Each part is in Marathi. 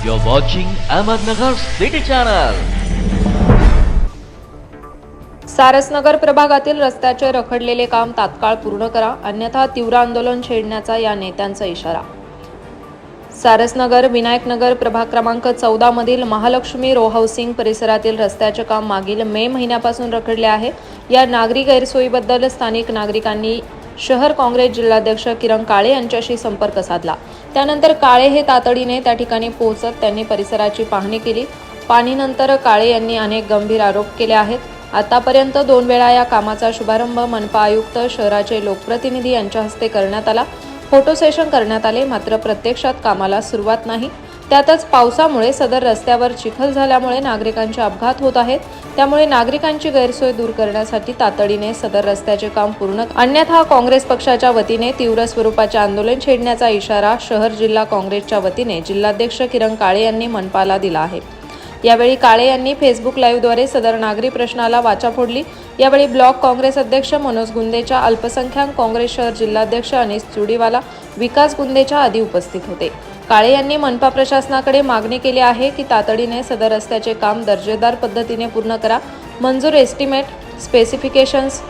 You're watching Ahmednagar City Channel. Sarasnagar प्रभागातील रस्त्याचे रखडलेले काम तात्काळ पूर्ण करा अन्यथा तीव्र आंदोलन छेडण्याचा या नेत्यांचा इशारा सारसनगर विनायकनगर प्रभाग क्रमांक चौदा मधील महालक्ष्मी रो हाऊसिंग परिसरातील रस्त्याचे काम मागील मे महिन्यापासून रखडले आहे या नागरी गैरसोयीबद्दल स्थानिक नागरिकांनी शहर काँग्रेस जिल्हाध्यक्ष किरण काळे यांच्याशी संपर्क साधला. त्यानंतर काळे हे तातडीने त्या ठिकाणी पोहोचत त्यांनी परिसराची पाहणी केली. पाणीनंतर काळे यांनी अनेक गंभीर आरोप केले आहेत. आतापर्यंत दोन वेळा या कामाचा शुभारंभ मनपा आयुक्त शहराचे लोकप्रतिनिधी यांच्या हस्ते करण्यात आला. फोटो सेशन करण्यात आले मात्र प्रत्यक्षात कामाला सुरुवात नाही. त्यातच पावसामुळे सदर रस्त्यावर चिखल झाल्यामुळे नागरिकांचे अपघात होत आहेत. त्यामुळे नागरिकांची गैरसोय दूर करण्यासाठी तातडीने सदर रस्त्याचे काम पूर्ण अन्यथा काँग्रेस पक्षाच्या वतीने तीव्र स्वरूपाचे आंदोलन छेडण्याचा इशारा शहर जिल्हा काँग्रेसच्या वतीने जिल्हाध्यक्ष किरण काळे यांनी मनपाला दिला आहे. यावेळी काळे यांनी फेसबुक लाईव्हद्वारे सदर नागरी प्रश्नाला वाचा फोडली. यावेळी ब्लॉक काँग्रेस अध्यक्ष मनोज गुंदेच्या अल्पसंख्याक काँग्रेस शहर जिल्हाध्यक्ष अनिस चुडीवाला विकास गुंदेच्या आदी उपस्थित होते. काळे यांनी मनपा प्रशासनाकडे मागणी केली आहे की तातडीने सदर रस्त्याचे काम दर्जेदार पद्धतीने पूर्ण करा. मंजूर एस्टिमेट स्पेसिफिकेशन्स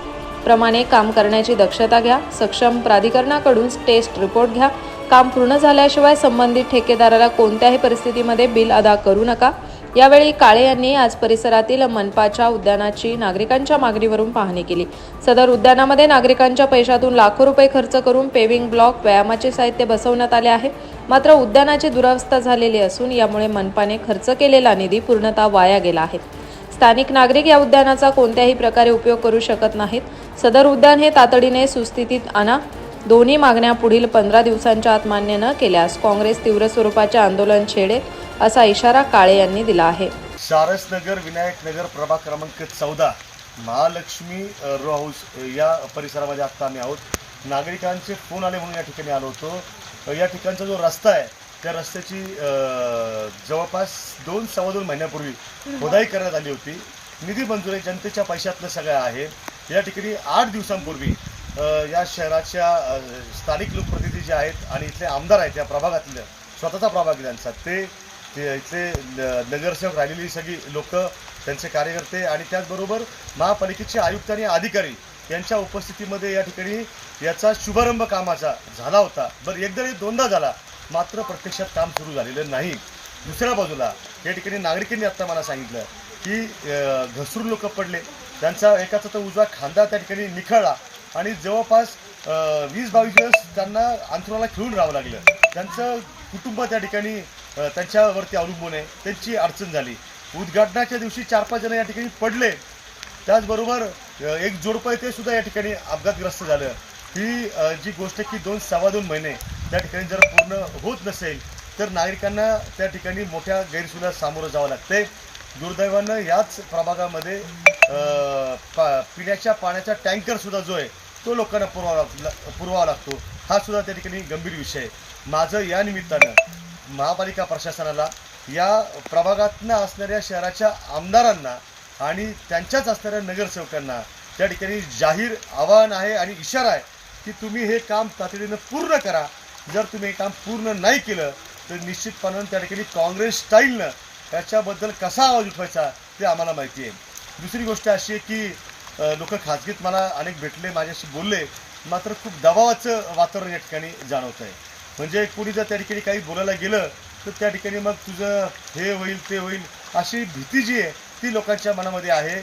प्रमाणे काम करण्याची दक्षता घ्या. सक्षम प्राधिकरणाकडून टेस्ट रिपोर्ट घ्या. काम पूर्ण झाल्याशिवाय संबंधित ठेकेदाराला कोणत्याही परिस्थितीमध्ये बिल अदा करू नका. यावेळी काळे यांनी आज परिसरातील मनपाच्या उद्यानाची नागरिकांच्या मागणीवरून पाहणी केली. सदर उद्यानामध्ये नागरिकांच्या पैशातून लाखो रुपये खर्च करून पेविंग ब्लॉक व्यायामाचे साहित्य बसवण्यात आले आहे. मात्र उद्यानाची दुरावस्था झालेली असून यामुळे मनपाने खर्च केलेला निधी पूर्णतः वाया गेला आहे. स्थानिक नागरिक या उद्यानाचा कोणत्याही प्रकारे उपयोग करू शकत नाहीत. सदर उद्यान हे तातडीने सुस्थितीत आणा. दोन्ही मागण्या पुढील पंधरा दिवसांच्या आत मान्य न केल्यास काँग्रेस तीव्र स्वरूपाचे आंदोलन छेडेल. असा इशारा काळे यांनी दिला आहे. सारसनगर विनायकनगर प्रभाग क्रमांक चौदा महालक्ष्मी रो हाऊस या परिसरामध्ये आत्ता आम्ही आहोत. नागरिकांचे फोन आले म्हणून या ठिकाणी आलो होतो. या ठिकाणचा जो रस्ता आहे त्या रस्त्याची जवळपास दोन सव्वा दोन महिन्यापूर्वी खोदाई करण्यात आली होती. निधी मंजुरी जनतेच्या पैशातलं सगळं आहे. या ठिकाणी आठ दिवसांपूर्वी या शहराच्या स्थानिक लोकप्रतिनिधी जे आहेत आणि इथले आमदार आहेत या प्रभागातले स्वतःचा प्रभाग त्यांचा ते ते इथले नगरसेवक राहिलेली सगळी लोक त्यांचे कार्यकर्ते आणि त्याचबरोबर महापालिकेचे आयुक्त आणि अधिकारी यांच्या उपस्थितीमध्ये या ठिकाणी याचा शुभारंभ कामाचा झाला होता. बरं एकदा नाही दोनदा झाला. मात्र प्रत्यक्षात काम सुरू झालेलं नाही. दुसऱ्या बाजूला या ठिकाणी नागरिकांनी आत्ता मला सांगितलं की घसरून लोक पडले. त्यांचा एकाचा तर उजवा खांदा त्या ठिकाणी निखळला आणि जवळपास वीस बावीस दिवस त्यांना अंथरुणाला खेळून राहावं लागलं. त्यांचं कुटुंब त्या ठिकाणी त्यांच्यावरती अवलंबून आहे. त्यांची अडचण झाली. उद्घाटनाच्या दिवशी चार पाच जण या ठिकाणी पडले. त्याचबरोबर एक जोडपं ते सुद्धा या ठिकाणी अपघातग्रस्त झालं. ही जी गोष्ट की दोन सव्वा दोन महिने त्या ठिकाणी जर पूर्ण होत नसेल तर नागरिकांना त्या ठिकाणी मोठ्या गैरसोयीला सामोरं जावं लागते दुर्दैवानं याच प्रभागामध्ये पा- पिण्याच्या पाण्याचा टँकरसुद्धा जो आहे तो लोकांना पुरवावा पुरवावा लागतो. हा सुद्धा त्या ठिकाणी गंभीर विषय आहे. माझं या निमित्तानं महापालिका प्रशासनाला या प्रभागातनं असणाऱ्या शहराच्या आमदारांना आणि त्यांच्याच असणाऱ्या नगरसेवकांना त्या ठिकाणी जाहीर आवाहन आहे आणि इशारा आहे की तुम्ही हे काम तातडीनं पूर्ण करा. जर तुम्ही हे काम पूर्ण नाही केलं तर निश्चितपणानं त्या ठिकाणी काँग्रेस स्टाईलनं त्याच्याबद्दल कसा आवाज उठवायचा ते आम्हाला माहिती आहे. दुसरी गोष्ट अशी आहे की लोक खाजगीत मला अनेक भेटले माझ्याशी बोलले मात्र खूप दबावाचं वातावरण या ठिकाणी जाणवत आहे म्हणजे कोणी जर त्या ठिकाणी काही बोलायला गेलं तर त्या ठिकाणी मग तुझं हे होईल ते होईल अशी भीती जी आहे ती लोकांच्या मनामध्ये आहे.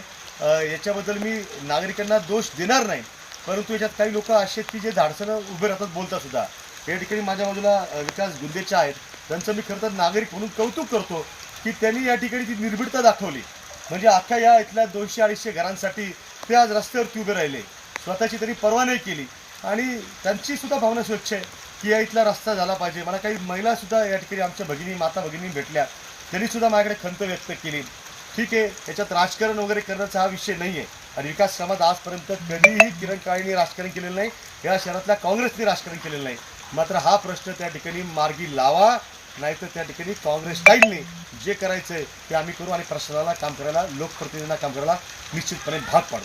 याच्याबद्दल मी नागरिकांना दोष देणार नाही. परंतु याच्यात काही लोक असे आहेत की जे धाडसनं उभे राहतात बोलतात सुद्धा. या ठिकाणी माझ्या बाजूला विकास गुंदेच्या आहेत. त्यांचं मी खरं तर नागरिक म्हणून कौतुक करतो की त्यांनी या ठिकाणी ती निर्भीडता दाखवली. म्हणजे अख्ख्या या इथल्या दोनशे अडीचशे घरांसाठी ते आज रस्त्यावरती उभे राहिले. स्वतःची तरी पर्वा नाही केली. आणि त्यांची सुद्धा भावना स्वच्छ आहे. की इथला रस्ता झाला पाहिजे. मला काही महिलासुद्धा या ठिकाणी आमच्या भगिनी माता भगिनी भेटल्या. त्यांनीसुद्धा माझ्याकडे खंत व्यक्त केली. ठीक आहे याच्यात राजकारण वगैरे करण्याचा हा विषय नाही आहे आणि विकास कामात आजपर्यंत कधीही किरण काळेने राजकारण केलेलं नाही. या शहरातल्या काँग्रेसने राजकारण केलेलं नाही. मात्र हा प्रश्न त्या ठिकाणी मार्गी लावा. नाहीतर त्या ठिकाणी काँग्रेस स्टाईलने जे करायचं आहे ते आम्ही करू आणि प्रशासनाला काम करायला लोकप्रतिनिधींना काम करायला निश्चितपणे भाग पाडू.